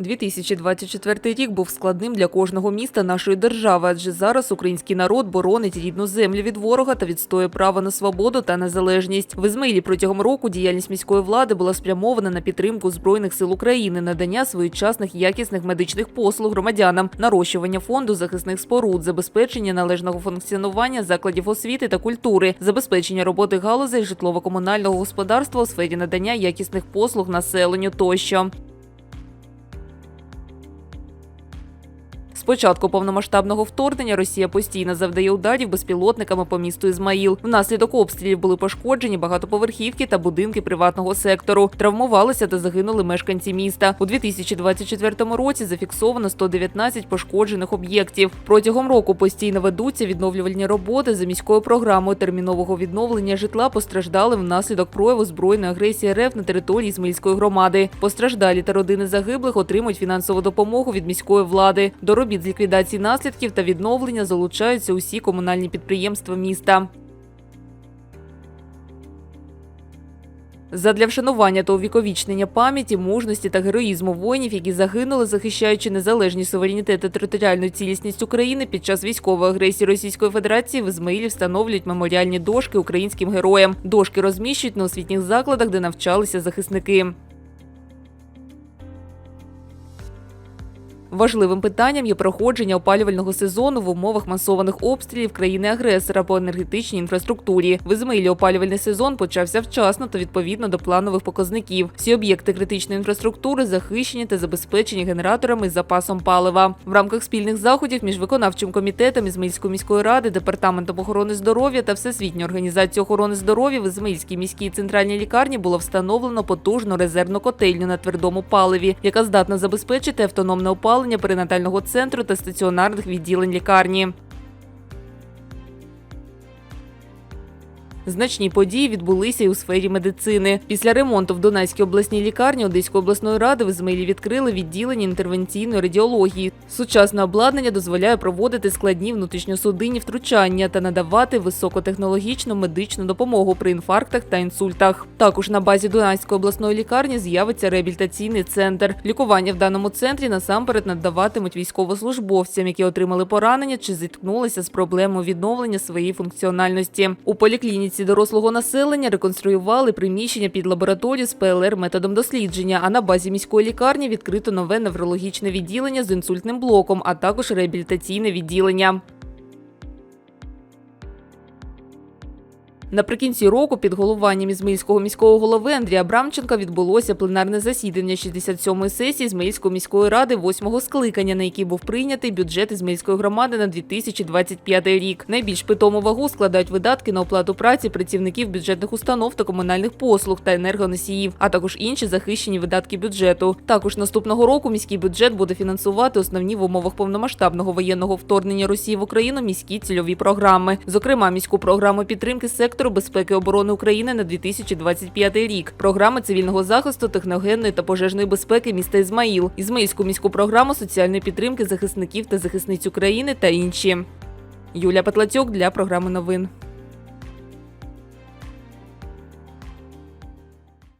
2024 рік був складним для кожного міста нашої держави, адже зараз український народ боронить рідну землю від ворога та відстоює право на свободу та незалежність. В Ізмаїлі протягом року діяльність міської влади була спрямована на підтримку збройних сил України, надання своєчасних якісних медичних послуг громадянам, нарощування фонду захисних споруд, забезпечення належного функціонування закладів освіти та культури, забезпечення роботи галузей житлово-комунального господарства у сфері надання якісних послуг населенню тощо. Початку повномасштабного вторгнення Росія постійно завдає ударів безпілотниками по місту Ізмаїл. Внаслідок обстрілів були пошкоджені багатоповерхівки та будинки приватного сектору. Травмувалися та загинули мешканці міста. У 2024 році зафіксовано 119 пошкоджених об'єктів. Протягом року постійно ведуться відновлювальні роботи за міською програмою термінового відновлення житла постраждали внаслідок прояву збройної агресії РФ на території Ізмаїльської громади. Постраждалі та родини загиблих отримують фінансову допомогу від міської влади. До робіт з ліквідації наслідків та відновлення залучаються усі комунальні підприємства міста. Задля вшанування та увіковічнення пам'яті, мужності та героїзму воїнів, які загинули, захищаючи незалежність суверенітет та територіальну цілісність України під час військової агресії Російської Федерації в Ізмаїлі встановлюють меморіальні дошки українським героям. Дошки розміщують на освітніх закладах, де навчалися захисники. Важливим питанням є проходження опалювального сезону в умовах масованих обстрілів країни-агресора по енергетичній інфраструктурі. В Ізмаїлі опалювальний сезон почався вчасно та відповідно до планових показників. Всі об'єкти критичної інфраструктури захищені та забезпечені генераторами з запасом палива. В рамках спільних заходів між виконавчим комітетом Ізмаїльської міської ради, департаментом охорони здоров'я та Всесвітньою організацією охорони здоров'я в Ізмаїльській міській центральній лікарні було встановлено потужну резервну котельню на твердому паливі, яка здатна забезпечити автономне опалення перинатального центру та стаціонарних відділень лікарні. Значні події відбулися і у сфері медицини. Після ремонту в Донецькій обласній лікарні Одеської обласної ради в Ізмаїлі відкрили відділення інтервенційної радіології. Сучасне обладнання дозволяє проводити складні внутрішньосудинні втручання та надавати високотехнологічну медичну допомогу при інфарктах та інсультах. Також на базі Донецької обласної лікарні з'явиться реабілітаційний центр. Лікування в даному центрі насамперед надаватимуть військовослужбовцям, які отримали поранення чи зіткнулися з проблемою відновлення своєї функціональності. У поліклініці дорослого населення реконструювали приміщення під лабораторію з ПЛР методом дослідження. А на базі міської лікарні відкрито нове неврологічне відділення з інсультним блоком, а також реабілітаційне відділення. Наприкінці року під головуванням Ізмаїльського міського голови Андрія Брамченка відбулося пленарне засідання 67-ї сесії Ізмаїльської міської ради 8-го скликання, на якій був прийнятий бюджет Ізмаїльської громади на 2025 рік. Найбільш питому вагу складають видатки на оплату праці працівників бюджетних установ та комунальних послуг та енергоносіїв, а також інші захищені видатки бюджету. Також наступного року міський бюджет буде фінансувати основні в умовах повномасштабного воєнного вторгнення Росії в Україну міські цільові програми, зокрема міську програму підтримки сектору безпеки і оборони України на 2025 рік, програми цивільного захисту, техногенної та пожежної безпеки міста Ізмаїл, Ізмаїльську міську програму соціальної підтримки захисників та захисниць України та інші. Юлія Петлацюк для програми новин.